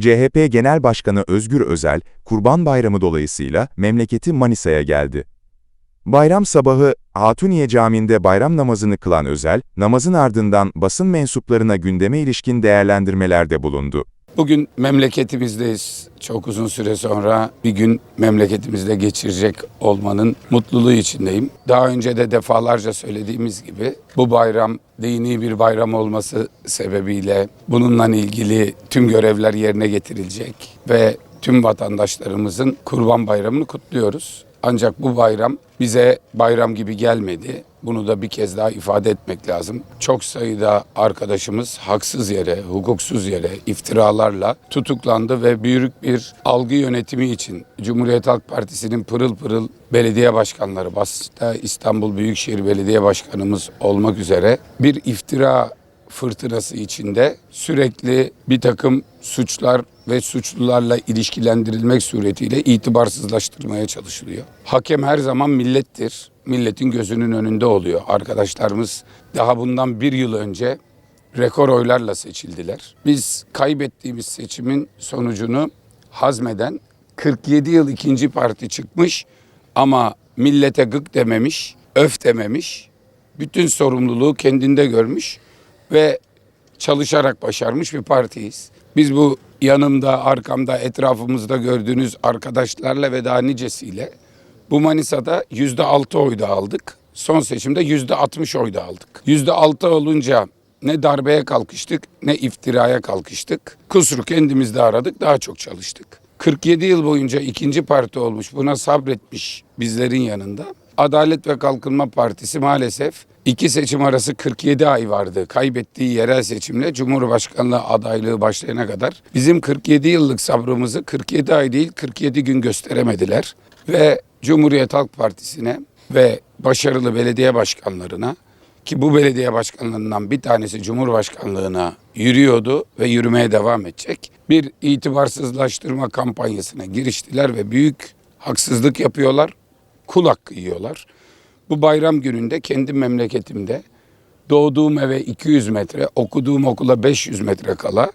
CHP Genel Başkanı Özgür Özel, Kurban Bayramı dolayısıyla memleketi Manisa'ya geldi. Bayram sabahı Hatuniye Camii'nde bayram namazını kılan Özel, namazın ardından basın mensuplarına gündeme ilişkin değerlendirmelerde bulundu. Bugün memleketimizdeyiz. Çok uzun süre sonra bir gün memleketimizde geçirecek olmanın mutluluğu içindeyim. Daha önce de defalarca söylediğimiz gibi bu bayram dini bir bayram olması sebebiyle bununla ilgili tüm görevler yerine getirilecek ve tüm vatandaşlarımızın Kurban Bayramı'nı kutluyoruz. Ancak bu bayram bize bayram gibi gelmedi. Bunu da bir kez daha ifade etmek lazım. Çok sayıda arkadaşımız haksız yere, hukuksuz yere, iftiralarla tutuklandı ve büyük bir algı yönetimi için Cumhuriyet Halk Partisi'nin pırıl pırıl belediye başkanları, başta İstanbul Büyükşehir Belediye Başkanımız olmak üzere bir iftira fırtınası içinde sürekli bir takım suçlar ve suçlularla ilişkilendirilmek suretiyle itibarsızlaştırmaya çalışılıyor. Hakem her zaman millettir. Milletin gözünün önünde oluyor. Arkadaşlarımız daha bundan bir yıl önce rekor oylarla seçildiler. Biz kaybettiğimiz seçimin sonucunu hazmeden 47 yıl ikinci parti çıkmış ama millete gık dememiş, öf dememiş, bütün sorumluluğu kendinde görmüş ve çalışarak başarmış bir partiyiz. Biz bu yanımda, arkamda, etrafımızda gördüğünüz arkadaşlarla ve daha nicesiyle bu Manisa'da yüzde altı oy da aldık. Son seçimde yüzde altmış oy da aldık. Yüzde altı olunca ne darbeye kalkıştık ne iftiraya kalkıştık. Kusuru kendimizde aradık, daha çok çalıştık. 47 yıl boyunca ikinci parti olmuş, buna sabretmiş bizlerin yanında. Adalet ve Kalkınma Partisi maalesef iki seçim arası 47 ay vardı. Kaybettiği yerel seçimle Cumhurbaşkanlığı adaylığı başlayana kadar bizim 47 yıllık sabrımızı 47 ay değil 47 gün gösteremediler. Ve Cumhuriyet Halk Partisi'ne ve başarılı belediye başkanlarına ki bu belediye başkanlarından bir tanesi Cumhurbaşkanlığına yürüyordu ve yürümeye devam edecek. Bir itibarsızlaştırma kampanyasına giriştiler ve büyük haksızlık yapıyorlar. Kul hakkı yiyorlar. Bu bayram gününde kendi memleketimde doğduğum eve 200 metre, okuduğum okula 500 metre kala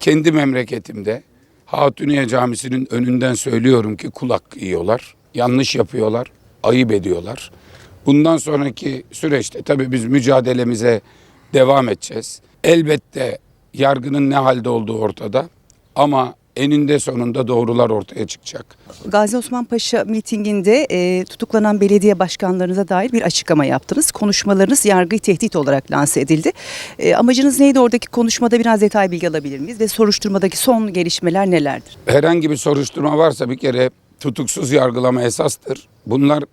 kendi memleketimde Hatuniye Camisi'nin önünden söylüyorum ki kul hakkı yiyorlar. Yanlış yapıyorlar, ayıp ediyorlar. Bundan sonraki süreçte tabii biz mücadelemize devam edeceğiz. Elbette yargının ne halde olduğu ortada ama eninde sonunda doğrular ortaya çıkacak. Gazi Osman Paşa mitinginde e, tutuklanan belediye başkanlarınıza dair bir açıklama yaptınız. Konuşmalarınız yargıyı tehdit olarak lanse edildi. E, amacınız neydi oradaki konuşmada biraz detay bilgi alabilir miyiz? Ve soruşturmadaki son gelişmeler nelerdir? Herhangi bir soruşturma varsa bir kere tutuksuz yargılama esastır. Bunlar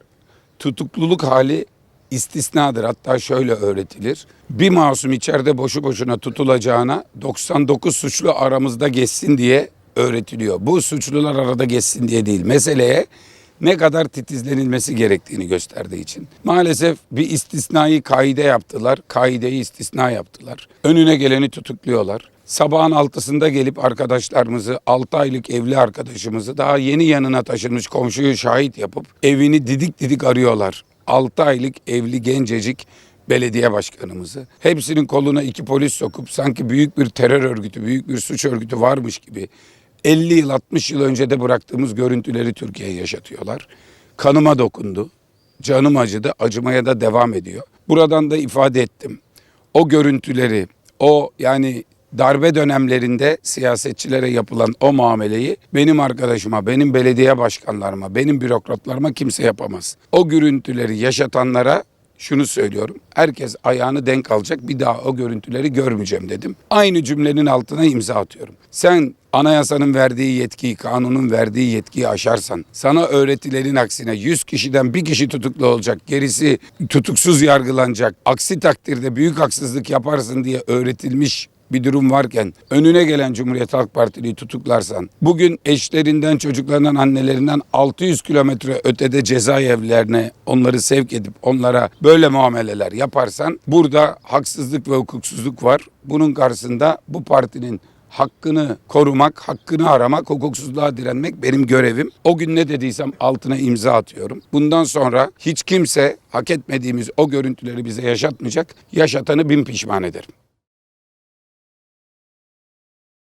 tutukluluk hali istisnadır. Hatta şöyle öğretilir. Bir masum içeride boşu boşuna tutulacağına 99 suçlu aramızda geçsin diye öğretiliyor. Bu suçlular arada geçsin diye değil. Meseleye ne kadar titizlenilmesi gerektiğini gösterdiği için. Maalesef bir istisnai kaide yaptılar. Kaideyi istisna yaptılar. Önüne geleni tutukluyorlar. Sabahın altısında gelip arkadaşlarımızı, 6 aylık evli arkadaşımızı daha yeni yanına taşınmış komşuyu şahit yapıp evini didik didik arıyorlar. 6 aylık evli gencecik belediye başkanımızı. Hepsinin koluna iki polis sokup sanki büyük bir terör örgütü, büyük bir suç örgütü varmış gibi 50 yıl 60 yıl önce de bıraktığımız görüntüleri Türkiye'ye yaşatıyorlar. Kanıma dokundu. Canım acıdı. Acımaya da devam ediyor. Buradan da ifade ettim. O görüntüleri, o yani darbe dönemlerinde siyasetçilere yapılan o muameleyi benim arkadaşıma, benim belediye başkanlarıma, benim bürokratlarıma kimse yapamaz. O görüntüleri yaşatanlara şunu söylüyorum. Herkes ayağını denk alacak bir daha o görüntüleri görmeyeceğim dedim. Aynı cümlenin altına imza atıyorum. Sen anayasanın verdiği yetkiyi, kanunun verdiği yetkiyi aşarsan, sana öğretilerin aksine 100 kişiden bir kişi tutuklu olacak, gerisi tutuksuz yargılanacak. Aksi takdirde büyük haksızlık yaparsın diye öğretilmiş bir durum varken önüne gelen Cumhuriyet Halk Partili'yi tutuklarsan bugün eşlerinden, çocuklarından, annelerinden 600 kilometre ötede cezaevlerine onları sevk edip onlara böyle muameleler yaparsan burada haksızlık ve hukuksuzluk var. Bunun karşısında bu partinin hakkını korumak, hakkını aramak, hukuksuzluğa direnmek benim görevim. O gün ne dediysem altına imza atıyorum. Bundan sonra hiç kimse hak etmediğimiz o görüntüleri bize yaşatmayacak. Yaşatanı bin pişman ederim.